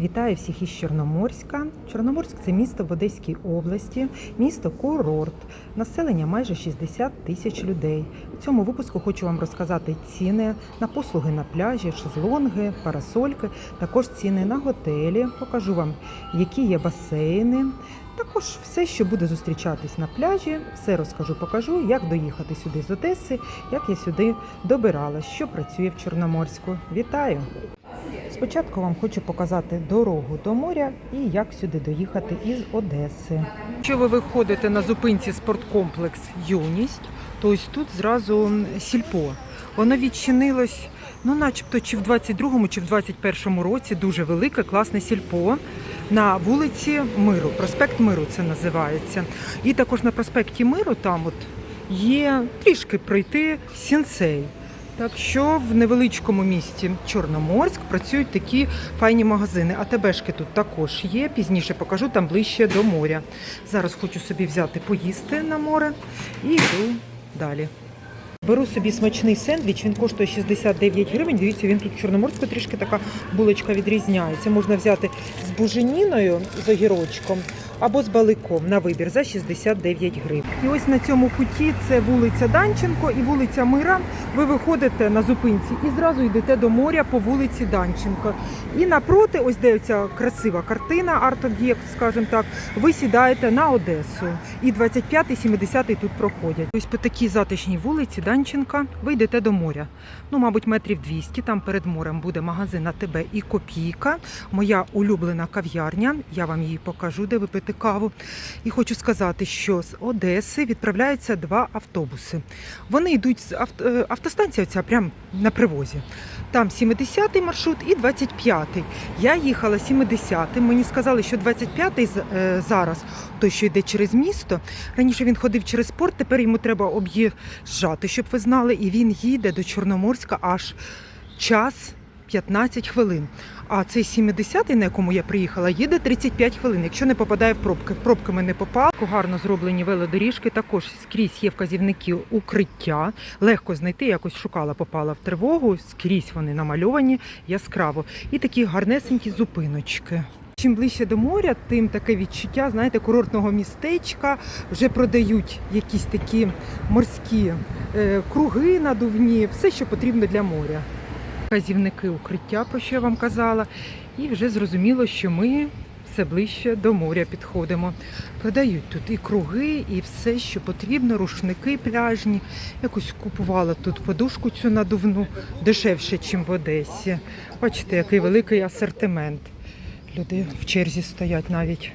Вітаю всіх із Чорноморська. Чорноморськ це місто в Одеській області, місто курорт. Населення майже 60 тисяч людей. У цьому випуску хочу вам розказати ціни на послуги на пляжі, шезлонги, парасольки, також ціни на готелі. Покажу вам, які є басейни. Також все, що буде зустрічатись на пляжі, все розкажу, покажу, як доїхати сюди з Одеси, як я сюди добиралась, що працює в Чорноморську. Вітаю! Спочатку вам хочу показати дорогу до моря і як сюди доїхати із Одеси. Якщо ви виходите на зупинці спорткомплекс Юність, то ось тут зразу сільпо. Воно відчинилось, ну начебто, чи в 22-му, чи в 21-му році дуже велике, класне сільпо. На вулиці Миру, проспект Миру це називається. І також на проспекті Миру там от є трішки пройти сінсей. Так що в невеличкому місті Чорноморськ працюють такі файні магазини. А ТБшки тут також є. Пізніше покажу там ближче до моря. Зараз хочу собі взяти поїсти на море і йду далі. Беру собі смачний сендвіч, він коштує 69 гривень. Дивіться, він тут в Чорноморську трішки така булочка відрізняється. Можна взяти з буженіною, з огірочком або з баликом на вибір за 69 гривень. І ось на цьому куті це вулиця Данченко і вулиця Мира. Ви виходите на зупинці і зразу йдете до моря по вулиці Данченко. І напроти, ось де ця красива картина, арт-об'єкт, скажімо так, ви сідаєте на Одесу. І 25-й, 70-й тут проходять. Ось по такій затишній вулиці Данченка ви йдете до моря. Ну, мабуть, метрів 200. Там перед морем буде магазин АТБ і Копійка. Моя улюблена кав'ярня. Я вам її покажу, де ви пити каву. І хочу сказати, що з Одеси відправляються два автобуси. Вони йдуть з авт... е, автостанція, оця прямо на привозі. Там 70-й маршрут і 25-й. Я їхала 70-м. Мені сказали, що 25-й е, зараз той, що йде через місто. Раніше він ходив через порт, тепер йому треба об'їжджати, щоб ви знали. І він їде до Чорноморська аж час 15 хвилин. А цей 70-й, на якому я приїхала, їде 35 хвилин, якщо не попадає в пробки. В пробки ми не попали. Гарно зроблені велодоріжки. Також скрізь є вказівники укриття. Легко знайти, якось шукала, попала в тривогу. Скрізь вони намальовані яскраво. І такі гарнесенькі зупиночки. Чим ближче до моря, тим таке відчуття, знаєте, курортного містечка. Вже продають якісь такі морські е, круги надувні, все, що потрібно для моря. Вказівники укриття, про що я вам казала, і вже зрозуміло, що ми все ближче до моря підходимо. Продають тут і круги, і все, що потрібно, рушники пляжні. Якось купувала тут подушку цю надувну дешевше, ніж в Одесі. Бачите, який великий асортимент. Люди в черзі стоять навіть.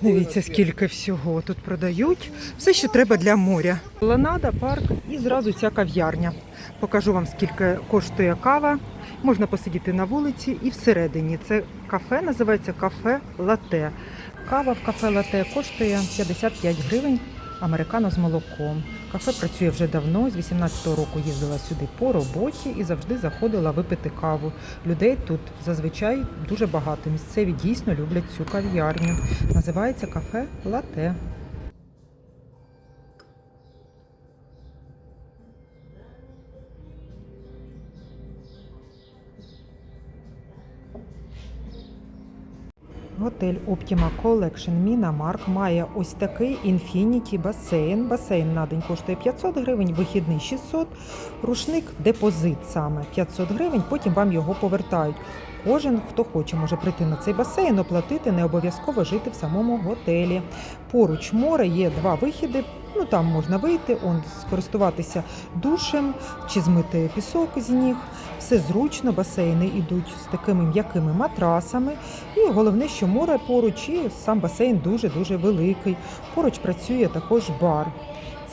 Дивіться, скільки всього тут продають. Все, що треба для моря. Ланада, парк і зразу ця кав'ярня. Покажу вам, скільки коштує кава. Можна посидіти на вулиці і всередині. Це кафе, називається кафе Лате. Кава в кафе Лате коштує 55 гривень. Американо з молоком. Кафе працює вже давно. З 18-го року їздила сюди по роботі і завжди заходила випити каву. Людей тут зазвичай дуже багато. Місцеві дійсно люблять цю кав'ярню. Називається кафе Лате. Готель Optima Collection Мінамарк має ось такий Infinity басейн. Басейн на день коштує 500 гривень, вихідний 600, рушник депозит саме 500 гривень, потім вам його повертають. Кожен, хто хоче, може прийти на цей басейн, оплатити, не обов'язково жити в самому готелі. Поруч море є два вихіди. Ну там можна вийти, он скористуватися душем чи змити пісок з ніг. Все зручно, басейни йдуть з такими м'якими матрасами. І головне, що море поруч, і сам басейн дуже-дуже великий. Поруч працює також бар.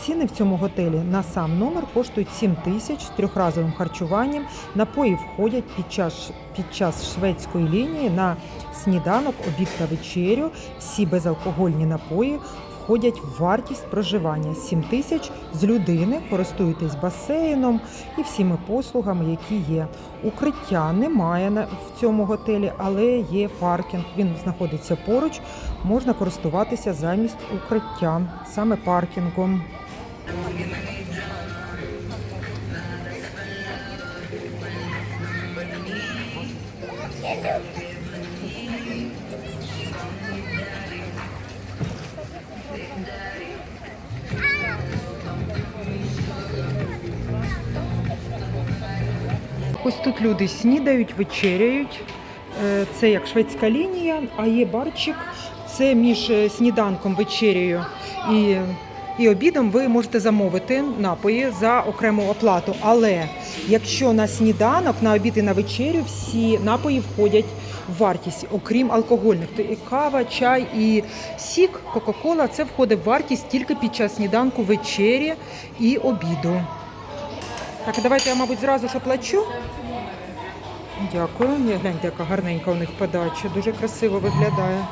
Ціни в цьому готелі на сам номер коштують 7 тисяч з трьохразовим харчуванням. Напої входять під час, під час шведської лінії на сніданок, обід та вечерю. Всі безалкогольні напої входять в вартість проживання 7 тисяч з людини, користуєтесь басейном і всіми послугами, які є. Укриття немає в цьому готелі, але є паркінг. Він знаходиться поруч. Можна користуватися замість укриття, саме паркінгом. Ось тут люди снідають, вечеряють. Е, Це як шведська лінія, а є барчик. Це між е, сніданком, вечерею і, і обідом ви можете замовити напої за окрему оплату. Але якщо на сніданок, на обід і на вечерю всі напої входять в вартість, окрім алкогольних. То і кава, чай і сік, Кока-Кола це входить в вартість тільки під час сніданку, вечері і обіду. Так, давайте я, мабуть, зразу ж оплачу. Дякую. Я гляньте, яка гарненька у них подача. Дуже красиво виглядає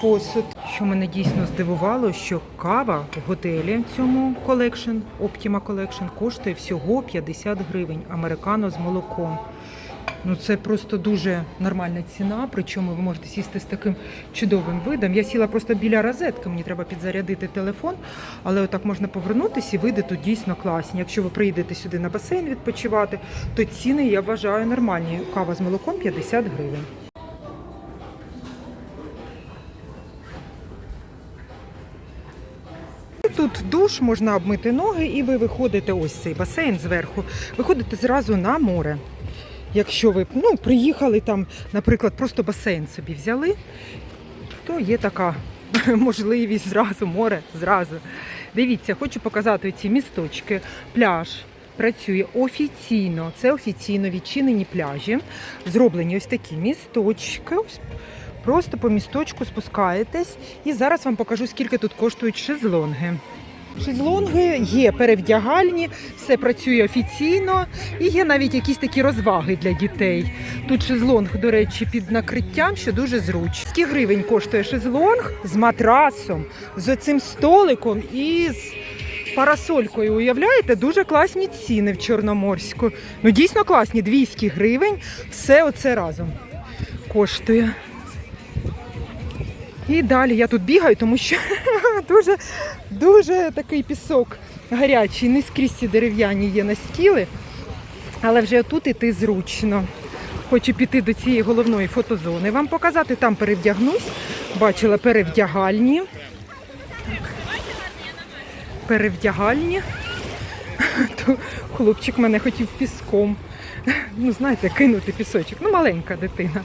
посуд. Що мене дійсно здивувало, що кава в готелі цьому колекшн, Optima Collection, коштує всього 50 гривень. Американо з молоком. Ну це просто дуже нормальна ціна. Причому ви можете сісти з таким чудовим видом. Я сіла просто біля розетки, мені треба підзарядити телефон, але отак можна повернутися і види тут дійсно класні. Якщо ви приїдете сюди на басейн відпочивати, то ціни я вважаю нормальні. Кава з молоком 50 гривень. Тут душ, можна обмити ноги, і ви виходите ось цей басейн зверху. Виходите зразу на море. Якщо ви ну, приїхали там, наприклад, просто басейн собі взяли, то є така можливість зразу, море зразу. Дивіться, хочу показати ці місточки. Пляж працює офіційно. Це офіційно відчинені пляжі. Зроблені ось такі місточки. Просто по місточку спускаєтесь. І зараз вам покажу, скільки тут коштують шезлонги. Шезлонги є перевдягальні, все працює офіційно і є навіть якісь такі розваги для дітей. Тут шезлонг, до речі, під накриттям, що дуже зручно. Скільки гривень коштує шезлонг з матрасом, з оцим столиком і з парасолькою. Уявляєте, дуже класні ціни в Чорноморську. Ну дійсно класні, 200 гривень. Все оце разом коштує. І далі я тут бігаю, тому що дуже, дуже такий пісок гарячий. Не скрізь ці дерев'яні є настіли, але вже тут іти зручно. Хочу піти до цієї головної фотозони. Вам показати, там перевдягнусь. Бачила перевдягальні. Перевдягальні. Хлопчик мене хотів піском. Ну, знаєте, кинути пісочок. Ну, маленька дитина.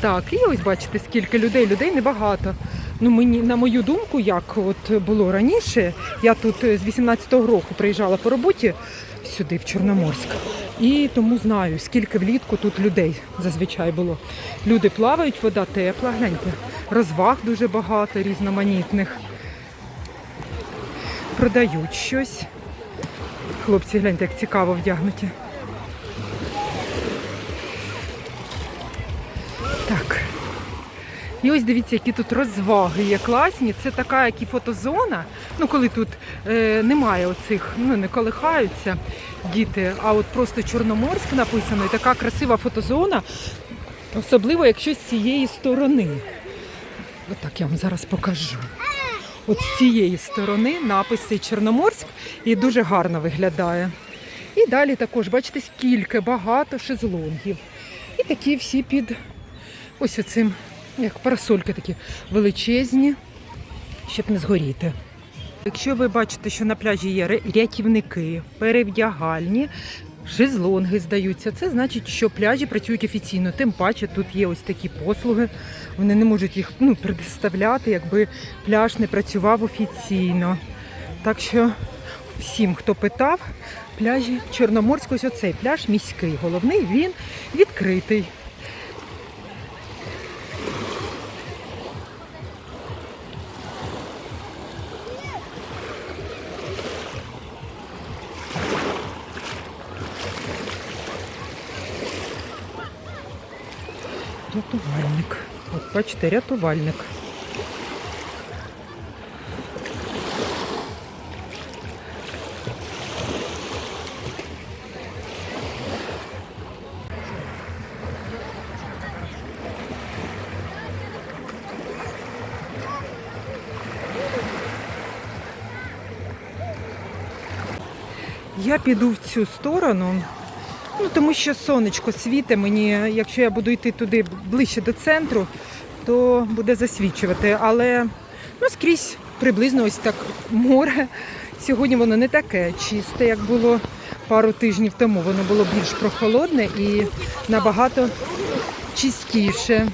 Так, і ось бачите, скільки людей. Людей небагато. Ну, мені, на мою думку, як от було раніше, я тут з 18-го року приїжджала по роботі сюди, в Чорноморськ. І тому знаю, скільки влітку тут людей зазвичай було. Люди плавають, вода тепла, гляньте, розваг дуже багато, різноманітних. Продають щось. Хлопці, гляньте, як цікаво вдягнуті. І ось дивіться, які тут розваги є класні. Це така, як і фотозона. Ну, коли тут е, немає оцих, ну не колихаються діти, а от просто Чорноморськ написано, і така красива фотозона, особливо якщо з цієї сторони. Отак я вам зараз покажу. От з цієї сторони написи Чорноморськ і дуже гарно виглядає. І далі також, бачите, скільки багато шезлонгів. І такі всі під ось оцим, як парасольки такі величезні, щоб не згоріти. Якщо ви бачите, що на пляжі є рятівники, перевдягальні, шезлонги здаються, це значить, що пляжі працюють офіційно. Тим паче тут є ось такі послуги. Вони не можуть їх ну, предоставляти, якби пляж не працював офіційно. Так що всім, хто питав, пляжі в Чорноморську, ось оцей пляж міський, головний, він відкритий. Бачите, рятувальник. Я піду в цю сторону, ну тому що сонечко світе мені, якщо я буду йти туди ближче до центру, то буде засвічувати. Але ну, скрізь приблизно ось так море. Сьогодні воно не таке чисте, як було пару тижнів тому. Воно було більш прохолодне і набагато чистіше.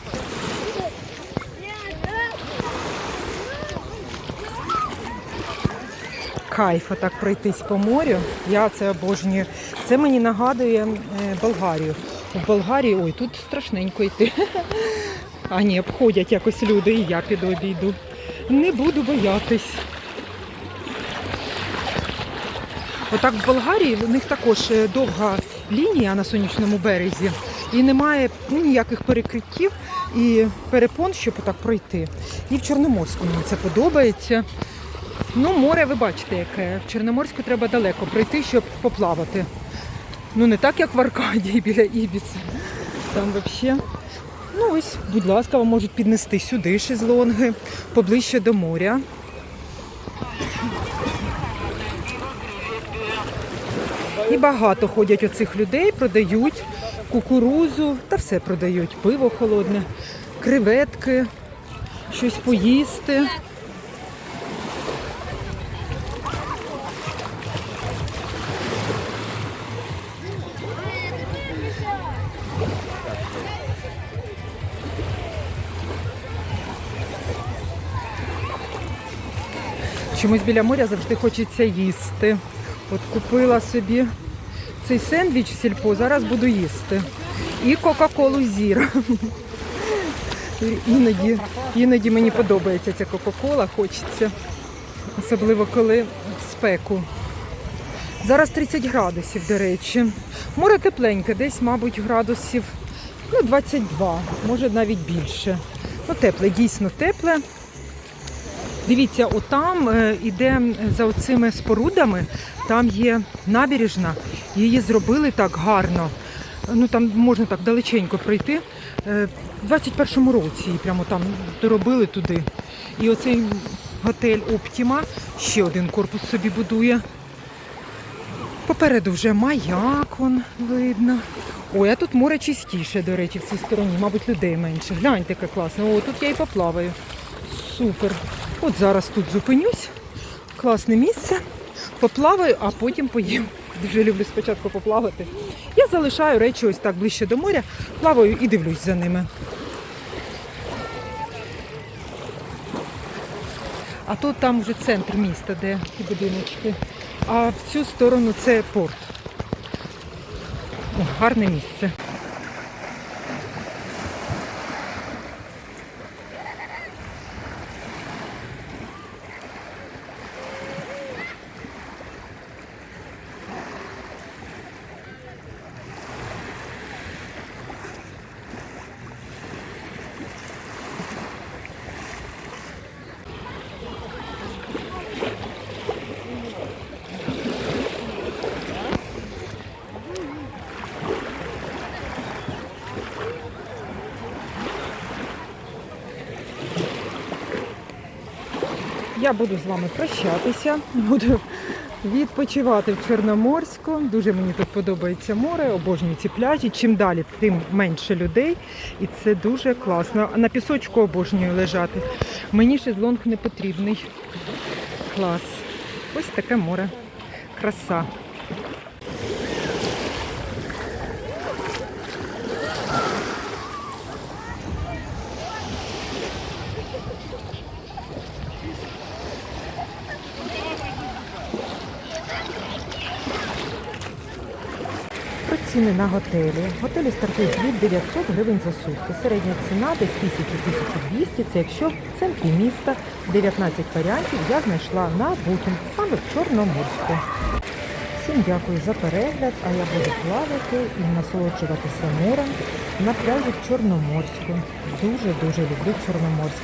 Кайф отак пройтись по морю. Я це обожнюю. Це мені нагадує е, Болгарію. В Болгарії, ой, тут страшненько йти. А ні, обходять якось люди, і я піду обійду. Не буду боятись. Отак в Болгарії в них також е, довга лінія на сонячному березі і немає ну, ніяких перекриттів і перепон, щоб отак пройти. І в Чорноморську мені це подобається. Ну, море, ви бачите, яке. В Чорноморську треба далеко пройти, щоб поплавати. Ну, не так, як в Аркадії біля Ібіці. Там взагалі. Ну ось, будь ласка, вам можуть піднести сюди шезлонги, поближче до моря. І багато ходять оцих людей, продають кукурузу та все продають. Пиво холодне, креветки, щось поїсти. Чомусь біля моря завжди хочеться їсти. От купила собі цей сендвіч в сільпо, зараз буду їсти. І Кока-Колу зір. Іноді, іноді мені подобається ця Кока-Кола, хочеться. Особливо коли в спеку. Зараз 30 градусів, до речі. Море тепленьке, десь, мабуть, градусів ну, 22, може навіть більше. Ну, тепле, дійсно тепле. Дивіться, отам е, іде за оцими спорудами, там є набережна, її зробили так гарно. Ну там можна так далеченько пройти. Е, В 21-му році її прямо там доробили туди. І оцей готель Оптіма ще один корпус собі будує. Попереду вже маяк вон видно. Ой, а тут море чистіше, до речі, в цій стороні, мабуть, людей менше. Гляньте, яке класно. О, тут я і поплаваю. Супер. От зараз тут зупинюсь. Класне місце. Поплаваю, а потім поїм. Дуже люблю спочатку поплавати. Я залишаю речі ось так ближче до моря, плаваю і дивлюсь за ними. А тут там вже центр міста, де ті будиночки. А в цю сторону це порт. О, гарне місце. Я буду з вами прощатися, буду відпочивати в Чорноморську. Дуже мені тут подобається море, обожнюю ці пляжі. Чим далі, тим менше людей. І це дуже класно. На пісочку обожнюю лежати. Мені шезлонг не потрібний. Клас. Ось таке море. Краса. Про ціни на готелі. Готелі стартують від 900 гривень за сутки. Середня ціна десь 1000-1200. Це якщо в центрі міста 19 варіантів я знайшла на Booking, саме в Чорноморську. Всім дякую за перегляд, а я буду плавати і насолоджуватися морем на пляжі в Чорноморську. Дуже-дуже люблю Чорноморськ.